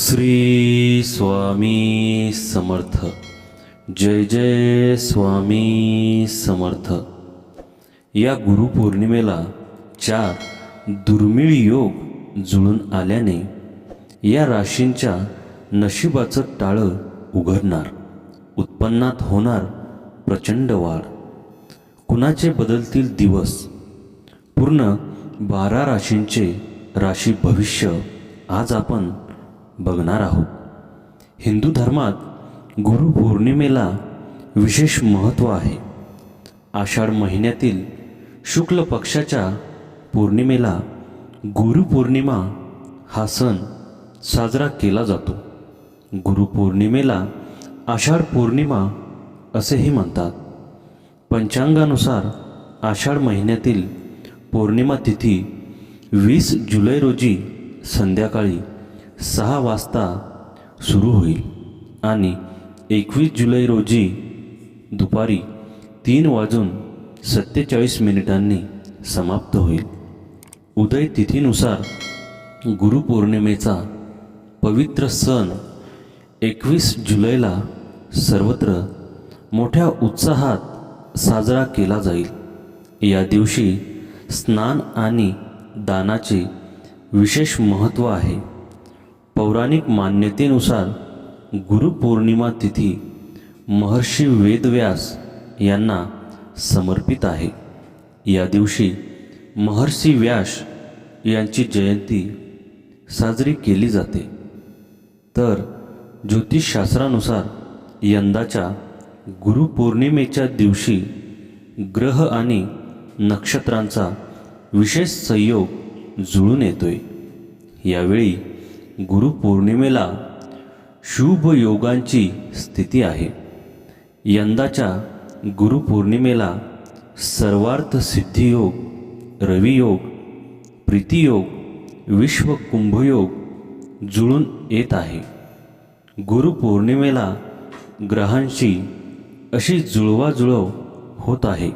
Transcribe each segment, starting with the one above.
श्री स्वामी समर्थ. जय जय स्वामी समर्थ. या गुरुपौर्णिमेला चार दुर्मिळ योग जुळून आल्याने या राशींच्या नशिबाचं टाळं उघडणार उत्पन्नात होणार प्रचंड वाढ. कुणाचे बदलतील दिवस? पूर्ण बारा राशींचे राशी भविष्य आज आपण बघणार आहोत. हिंदू धर्मात गुरुपौर्णिमेला विशेष महत्त्व आहे. आषाढ महिन्यातील शुक्ल पक्षाच्या पौर्णिमेला गुरुपौर्णिमा हा सण साजरा केला जातो. गुरुपौर्णिमेला आषाढ पौर्णिमा असेही म्हणतात. पंचांगानुसार आषाढ महिन्यातील पौर्णिमा तिथी वीस जुलै रोजी संध्याकाळी सहा वाजता सुरू होईल आणि एकवीस जुलै रोजी दुपारी तीन वाजून सत्तेचाळीस मिनिटांनी समाप्त होईल. उदय तिथीनुसार गुरुपौर्णिमेचा पवित्र सण एकवीस जुलैला सर्वत्र मोठ्या उत्साहात साजरा केला जाईल. या दिवशी स्नान आणि दानाचे विशेष महत्त्व आहे. पौराणिक मान्यतेनुसार गुरुपौर्णिमा तिथी महर्षी वेदव्यास यांना समर्पित आहे. या दिवशी महर्षी व्यास यांची जयंती साजरी केली जाते. तर ज्योतिषशास्त्रानुसार यंदाच्या गुरुपौर्णिमेच्या दिवशी ग्रह आणि नक्षत्रांचा विशेष संयोग जुळून येतोय. यावेळी गुरुपौर्णिमेला शुभ योगांची स्थिती आहे. यंदाच्या गुरुपौर्णिमेला सर्वार्थ सिद्धियोग रवियोग प्रीतियोग विश्वकुंभयोग जुळून येत आहे. गुरुपौर्णिमेला ग्रहांशी अशी जुळवाजुळव होत आहे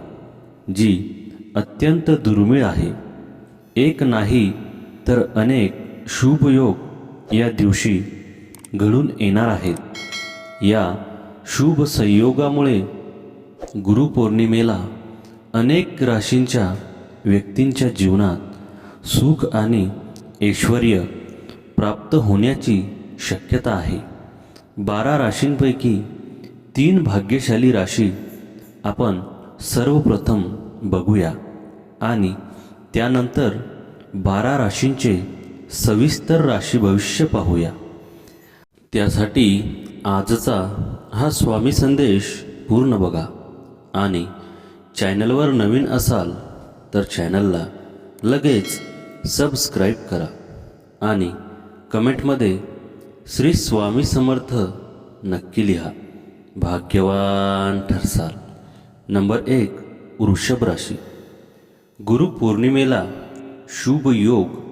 जी अत्यंत दुर्मिळ आहे. एक नाही तर अनेक शुभयोग या दिवशी घडून येणार आहेत. या शुभ संयोगामुळे गुरुपौर्णिमेला अनेक राशींच्या व्यक्तींच्या जीवनात सुख आणि ऐश्वर प्राप्त होण्याची शक्यता आहे. बारा राशींपैकी तीन भाग्यशाली राशी आपण सर्वप्रथम बघूया आणि त्यानंतर बारा राशींचे सविस्तर राशी भविष्य पाहूया. त्यासाठी आजचा हा स्वामी संदेश पूर्ण बघा आणि चॅनलवर नवीन असाल तर चॅनलला लगेच सबस्क्राईब करा आणि कमेंटमध्ये श्री स्वामी समर्थ नक्की लिहा. भाग्यवान ठरसाल. नंबर एक वृषभ राशी. गुरुपौर्णिमेला शुभ योग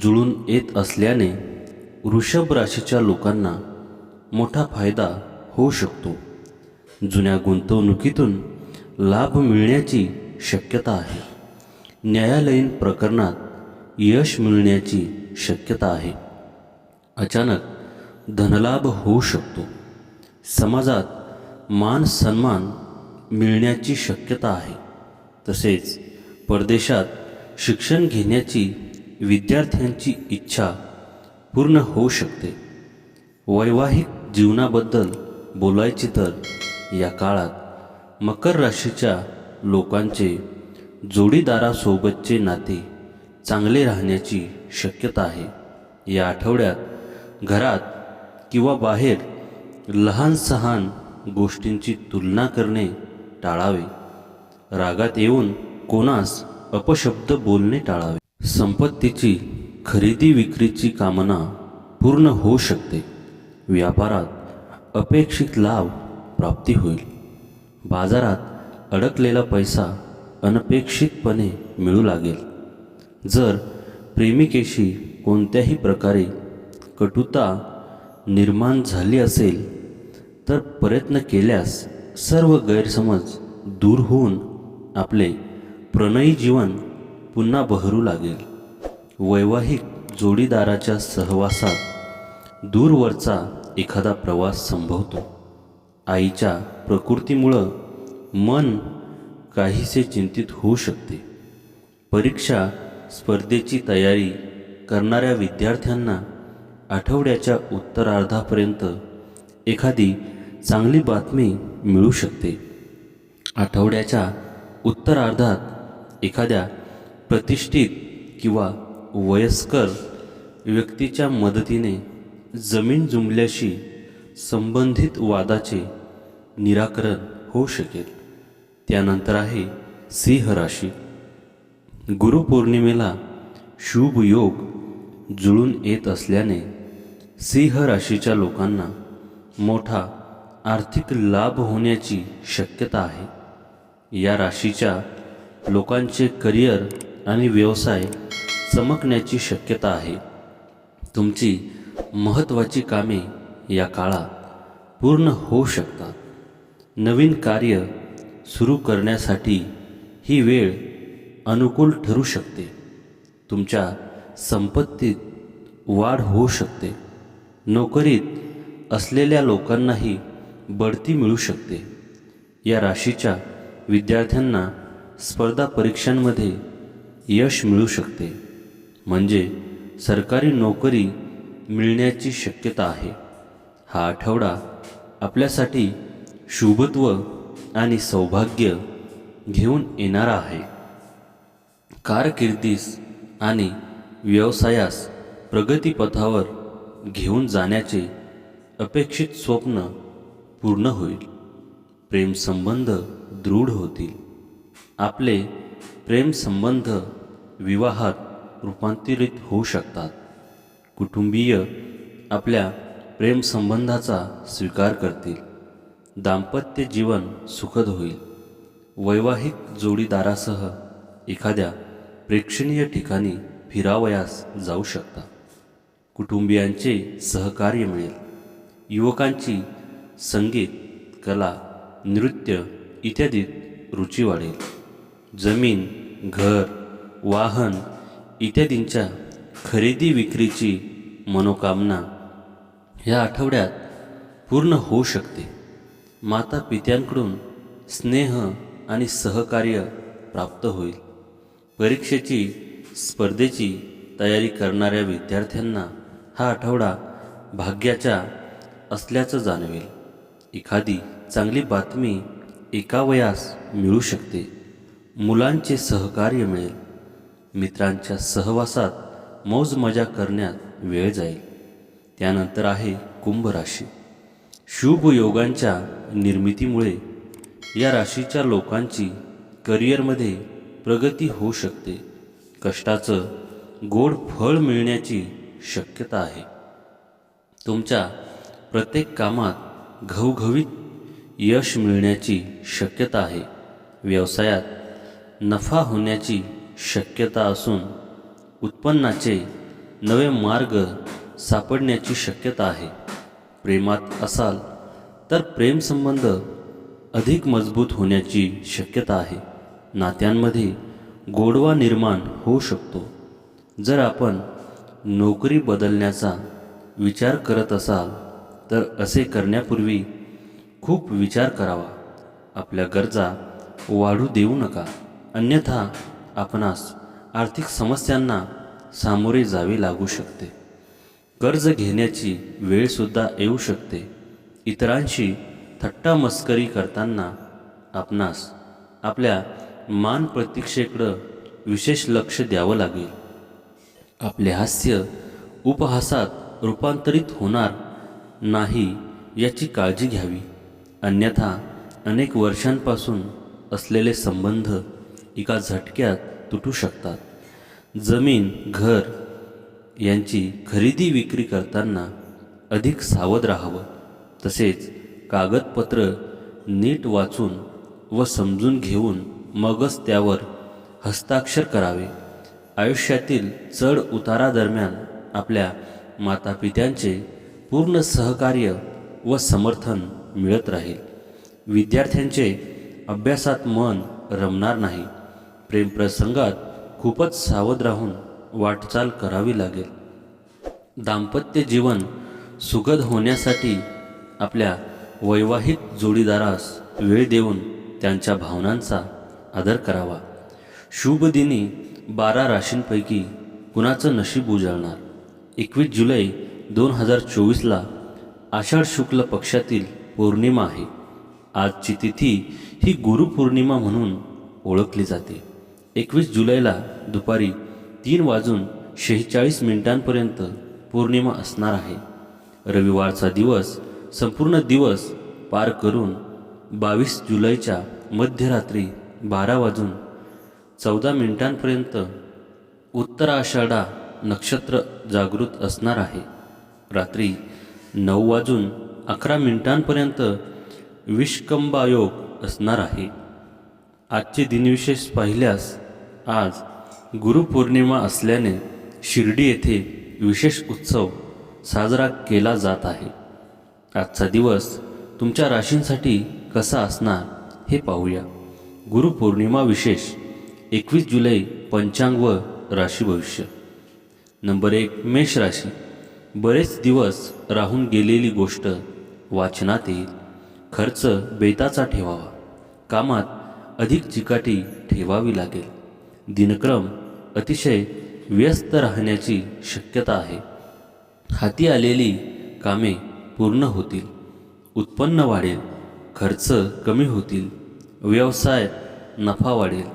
जुळून येत असल्याने वृषभ राशीच्या लोकांना मोठा फायदा होऊ शकतो. जुन्या गुंतवणुकीतून लाभ मिळण्याची शक्यता आहे. न्यायालयीन प्रकरणात यश मिळण्याची शक्यता आहे. अचानक धनलाभ होऊ शकतो. समाजात मान सन्मान मिळण्याची शक्यता आहे. तसेच परदेशात शिक्षण घेण्याची विद्यार्थ्यांची इच्छा पूर्ण होऊ शकते. वैवाहिक जीवनाबद्दल बोलायचे तर या काळात मकर राशीच्या लोकांचे जोडीदारासोबतचे नाते चांगले राहण्याची शक्यता आहे. या आठवड्यात घरात किंवा बाहेर लहान सहान गोष्टींची तुलना करणे टाळावे. रागात येऊन कोणास अपशब्द बोलणे टाळावे. संपत्तीची खरेदी विक्रीची कामना पूर्ण होऊ शकते. व्यापारात अपेक्षित लाभ प्राप्ती होईल. बाजारात अडकलेला पैसा अनपेक्षितपणे मिळू लागेल. जर प्रेमिकेशी कोणत्याही प्रकारे कटुता निर्माण झाली असेल तर प्रयत्न केल्यास सर्व गैरसमज दूर होऊन आपले प्रणयी जीवन पुन्हा बहरू लागेल. वैवाहिक जोडीदाराच्या सहवासात दूरवरचा एखादा प्रवास संभवतो. आईच्या प्रकृतीमुळं मन काहीसे चिंतित होऊ शकते. परीक्षा स्पर्धेची तयारी करणाऱ्या विद्यार्थ्यांना आठवड्याच्या उत्तरार्धापर्यंत एखादी चांगली बातमी मिळू शकते. आठवड्याच्या उत्तरार्धात एखाद्या प्रतिष्ठित किंवा वयस्कर व्यक्तीच्या मदतीने जमीन जुमल्याशी संबंधित वादाचे निराकरण होऊ शकेल. त्यानंतर आहे सिंह राशी. गुरुपौर्णिमेला शुभ योग जुळून येत असल्याने सिंह राशीच्या लोकांना मोठा आर्थिक लाभ होण्याची शक्यता आहे. या राशीच्या लोकांचे करिअर आणि व्यवसाय चमकण्याची शक्यता आहे. तुमची महत्त्वाची कामे या काळात पूर्ण होऊ शकतात. नवीन कार्य सुरू करण्यासाठी ही वेळ अनुकूल ठरू शकते. तुमच्या संपत्तीत वाढ होऊ शकते. नोकरीत असलेल्या लोकांनाही बढती मिळू शकते. या राशीच्या विद्यार्थ्यांना स्पर्धा परीक्षांमध्ये यश मिळू शकते. म्हणजे सरकारी नोकरी मिळण्याची शक्यता आहे. हा आठवडा आपल्यासाठी शुभत्व आणि सौभाग्य घेऊन येणारा आहे. कारकिर्दीस आणि व्यवसायास प्रगतीपथावर घेऊन जाण्याचे अपेक्षित स्वप्न पूर्ण होईल. प्रेमसंबंध दृढ होतील. आपले प्रेमसंबंध विवाहात रूपांतरित होऊ शकतात. कुटुंबीय आपल्या प्रेमसंबंधाचा स्वीकार करतील. दाम्पत्य जीवन सुखद होईल. वैवाहिक जोडीदारासह एखाद्या प्रेक्षणीय ठिकाणी फिरावयास जाऊ शकता. कुटुंबियांचे सहकार्य मिळेल. युवकांची संगीत कला नृत्य इत्यादीत रुची वाढेल. जमीन घर वाहन इत्यादींच्या खरेदी विक्रीची मनोकामना या आठवड्यात पूर्ण होऊ शकते. माता पित्यांकडून स्नेह आणि सहकार्य प्राप्त होईल. परीक्षेची स्पर्धेची तयारी करणाऱ्या विद्यार्थ्यांना हा आठवडा भाग्याच्या असल्याचं जाणवेल. एखादी चांगली बातमी एका वयास मिळू शकते. मुलांचे सहकार्य मिळेल. मित्रांच्या सहवासात मौज मजा करण्यात वेळ जाईल. त्यानंतर आहे कुंभ राशी. शुभ योगांच्या निर्मितीमुळे या राशीच्या लोकांची करिअरमध्ये प्रगती होऊ शकते. कष्टाचं गोड फळ मिळण्याची शक्यता आहे. तुमच्या प्रत्येक कामात घवघवीत यश मिळण्याची शक्यता आहे. व्यवसायात नफा होण्याची शक्यता असून उत्पन्नाचे नवे मार्ग सापडण्याची शक्यता आहे. प्रेमात असाल तर प्रेमसंबंध अधिक मजबूत होण्याची शक्यता आहे. नात्यांमध्ये गोडवा निर्माण होऊ शकतो. जर आपण नोकरी बदलण्याचा विचार करत असाल तर असे करण्यापूर्वी खूप विचार करावा. आपल्या गरजा वाढू देऊ नका. अन्यथा आपणास आर्थिक समस्यांना सामोरे जावे लागू शकते. कर्ज घेण्याची वेळसुद्धा येऊ शकते. इतरांशी थट्टा मस्करी करताना आपणास आपल्या मान प्रतीक्षेकडं विशेष लक्ष द्यावं लागेल. आपले हास्य उपहासात रूपांतरित होणार नाही याची काळजी घ्यावी. अन्यथा अनेक वर्षांपासून असलेले संबंध एका झटक्यात तुटू शकतात. जमीन घर यांची खरेदी विक्री करताना अधिक सावध राहावं. तसेच कागदपत्र नीट वाचून व समजून घेऊन मगच त्यावर हस्ताक्षर करावे. आयुष्यातील चढ उतारादरम्यान आपल्या मातापित्यांचे पूर्ण सहकार्य व समर्थन मिळत राहील. विद्यार्थ्यांचे अभ्यासात मन रमणार नाही. प्रेमप्रसंगात खूपच सावध राहून वाटचाल करावी लागेल. दाम्पत्य जीवन सुखद होण्यासाठी आपल्या वैवाहिक जोडीदारास वेळ देऊन त्यांच्या भावनांचा आदर करावा. शुभ दिनी बारा राशींपैकी कुणाचं नशीब उजळणार? एकवीस जुलै दोन हजार चोवीसला आषाढ शुक्ल पक्षातील पौर्णिमा आहे. आजची तिथी ही गुरुपौर्णिमा म्हणून ओळखली जाते. एकवीस जुलैला दुपारी तीन वाजून शेहेचाळीस मिनिटांपर्यंत पौर्णिमा असणार आहे. रविवारचा दिवस संपूर्ण दिवस पार करून बावीस जुलैच्या मध्यरात्री बारा वाजून चौदा मिनिटांपर्यंत उत्तराषाढा नक्षत्र जागृत असणार आहे. रात्री नऊ वाजून अकरा मिनिटांपर्यंत विष्कंबायोग असणार आहे. आजचे दिनविशेष पाहिल्यास आज गुरुपौर्णिमा असल्याने शिर्डी येथे विशेष उत्सव साजरा केला जात आहे. आजचा दिवस तुमच्या राशींसाठी कसा असणार हे पाहूया. गुरुपौर्णिमा विशेष एकवीस जुलै पंचांग व राशी भविष्य. नंबर एक मेष राशी. बरेच दिवस राहून गेलेली गोष्ट वाचनात येईल. खर्च बेताचा ठेवावा. कामात अधिक चिकाटी ठेवावी लागेल. दिनक्रम अतिशय व्यस्त राहण्याची शक्यता आहे. हाती आलेली कामे पूर्ण होतील. उत्पन्न वाढेल. खर्च कमी होतील. व्यवसाय नफा वाढेल.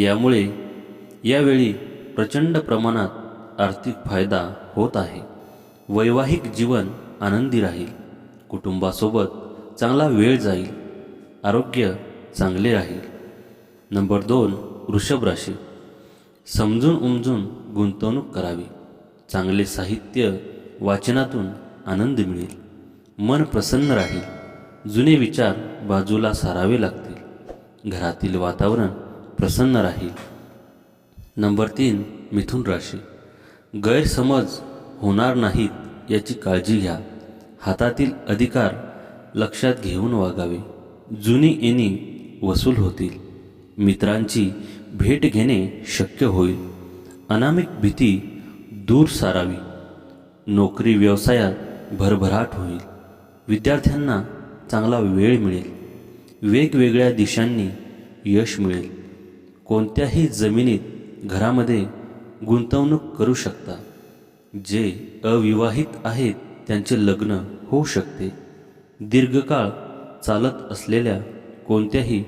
यामुळे यावेळी प्रचंड प्रमाणात आर्थिक फायदा होत आहे. वैवाहिक जीवन आनंदी राहील. कुटुंबासोबत चांगला वेळ जाईल. आरोग्य चांगले राहील. नंबर दोन वृषभ राशी. समजून उमजून गुंतवणूक करावी. चांगले साहित्य वाचनातून आनंद मिळेल. मन प्रसन्न राहील. जुने विचार बाजूला सारावे लागतील. घरातील वातावरण प्रसन्न राहील. नंबर तीन मिथुन राशी. गैरसमज होणार नाहीत याची काळजी घ्या. हातातील अधिकार लक्षात घेऊन वागावे. जुनी येणी वसूल होतील. मित्रांची भेट घेणे शक्य होईल. अनामिक भीती दूर सारावी. नोकरी व्यवसायात भरभराट होईल. विद्यार्थ्यांना चांगला वेळ मिळेल. वेगवेगळ्या दिशांनी यश मिळेल. कोणत्याही जमिनीत घरामध्ये गुंतवणूक करू शकता. जे अविवाहित आहेत त्यांचे लग्न होऊ शकते. दीर्घकाळ चालत असलेल्या कोणत्याही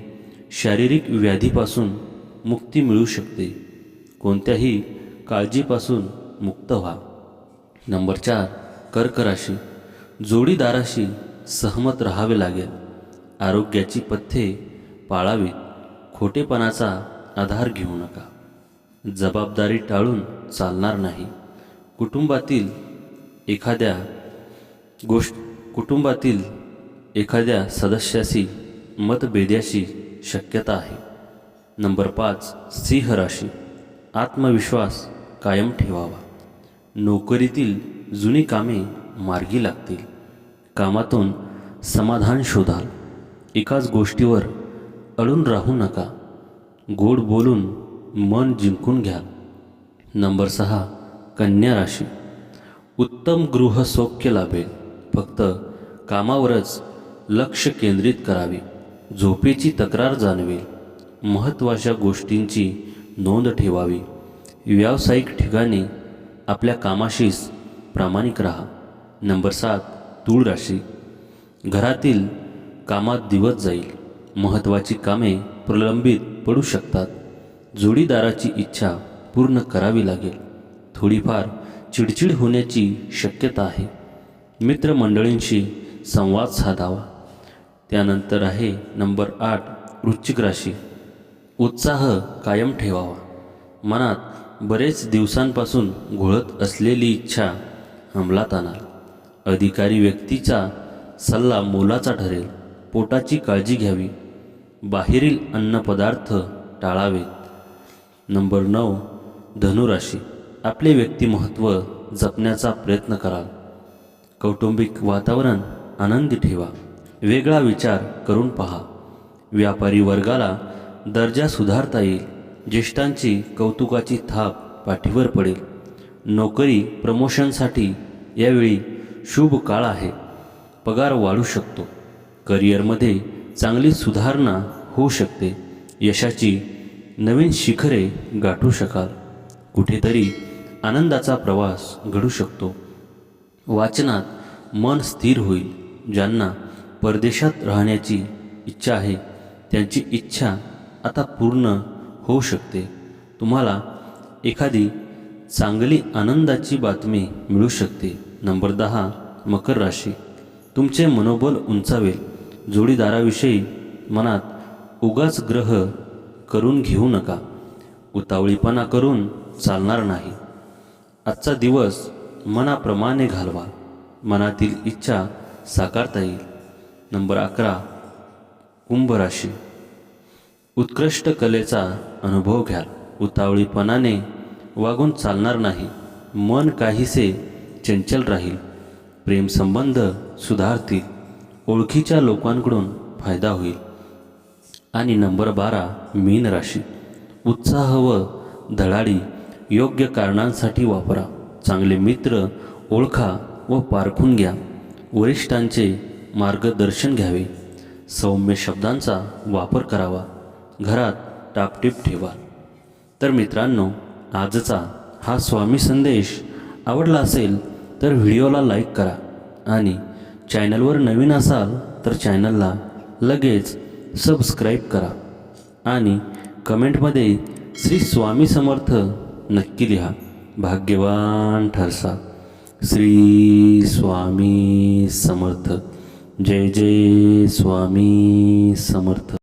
शारीरिक व्याधीपासून मुक्ती मिळू शकते. कोणत्याही काळजीपासून मुक्त व्हा. नंबर चार कर्कराशी जोडीदाराशी सहमत राहावे लागेल. आरोग्याची पथ्ये पाळावीत. खोटेपणाचा आधार घेऊ नका. जबाबदारी टाळून चालणार नाही. कुटुंबातील एखाद्या गोष्ट कुटुंबातील एखाद्या सदस्याशी मतभेद्याशी शक्यता आहे. नंबर पाच सिंह राशी. आत्मविश्वास कायम ठेवावा. नोकरीतील जुनी कामे मार्गी लागतील. कामातून समाधान शोधाल. एकाच गोष्टीवर अडून राहू नका. गोड बोलून मन जिंकून घ्याल. नंबर सहा कन्या राशी. उत्तम गृहसौख्य लाभेल. फक्त कामावरच लक्ष केंद्रित करावे. झोपेची तक्रार जाणवेल. महत्त्वाच्या गोष्टींची नोंद ठेवावी. व्यावसायिक ठिकाणी आपल्या कामाशीच प्रामाणिक राहा. नंबर सात तूळ राशी. घरातील कामात दिवस जाईल. महत्त्वाची कामे प्रलंबित पडू शकतात. जोडीदाराची इच्छा पूर्ण करावी लागेल. थोडीफार चिडचिड होण्याची शक्यता आहे. मित्रमंडळींशी संवाद साधावा. त्यानंतर आहे नंबर आठ वृश्चिक राशी. उत्साह कायम ठेवावा. मनात बरेच दिवसांपासून घोळत असलेली इच्छा अंमलात आणाल अधिकारी व्यक्तीचा सल्ला मोलाचा ठरेल. पोटाची काळजी घ्यावी. बाहेरील अन्नपदार्थ टाळावेत. नंबर नऊ धनुराशी. आपले व्यक्तिमत्त्व जपण्याचा प्रयत्न कराल. कौटुंबिक वातावरण आनंदी ठेवा. वेगळा विचार करून पहा. व्यापारी वर्गाला दर्जा सुधारता येईल. ज्येष्ठांची कौतुकाची थाप पाठीवर पडेल. नोकरी प्रमोशनसाठी यावेळी शुभ काळ आहे. पगार वाढू शकतो. करिअरमध्ये चांगली सुधारणा होऊ शकते. यशाची नवीन शिखरे गाठू शकाल. कुठेतरी आनंदाचा प्रवास घडू शकतो. वाचनात मन स्थिर होईल. ज्यांना परदेशात राहण्याची इच्छा आहे त्यांची इच्छा आता पूर्ण होऊ शकते. तुम्हाला एखादी चांगली आनंदाची बातमी मिळू शकते. नंबर दहा मकर राशी. तुमचे मनोबल उंचावेल. जोडीदाराविषयी मनात उगाच ग्रह करून घेऊ नका. उतावळीपणा करून चालणार नाही. आजचा दिवस मनाप्रमाणे घालवा. मनातील इच्छा साकारता येईल. नंबर अकरा कुंभ राशी. उत्कृष्ट कलेचा अनुभव घ्याल. उतावळीपणाने वागून चालणार नाही. मन काहीसे चंचल राहील. प्रेमसंबंध सुधारतील. ओळखीच्या लोकांकडून फायदा होईल. आणि नंबर बारा मीन राशी. उत्साह व धडाडी योग्य कारणांसाठी वापरा. चांगले मित्र ओळखा व पारखून घ्या. वरिष्ठांचे मार्गदर्शन घ्यावे. सौम्य शब्दांचा वापर करावा. घरात टापटीप ठेवा. तर मित्रांनो आजचा हा स्वामी संदेश आवडला असेल तर व्हिडिओला लाईक करा आणि चॅनलवर नवीन असाल तर चॅनलला लगेच सबस्क्राईब करा आणि कमेंटमध्ये श्री स्वामी समर्थ नक्की लिहा. भाग्यवान ठरसा. श्री स्वामी समर्थ. जय जय स्वामी समर्थ.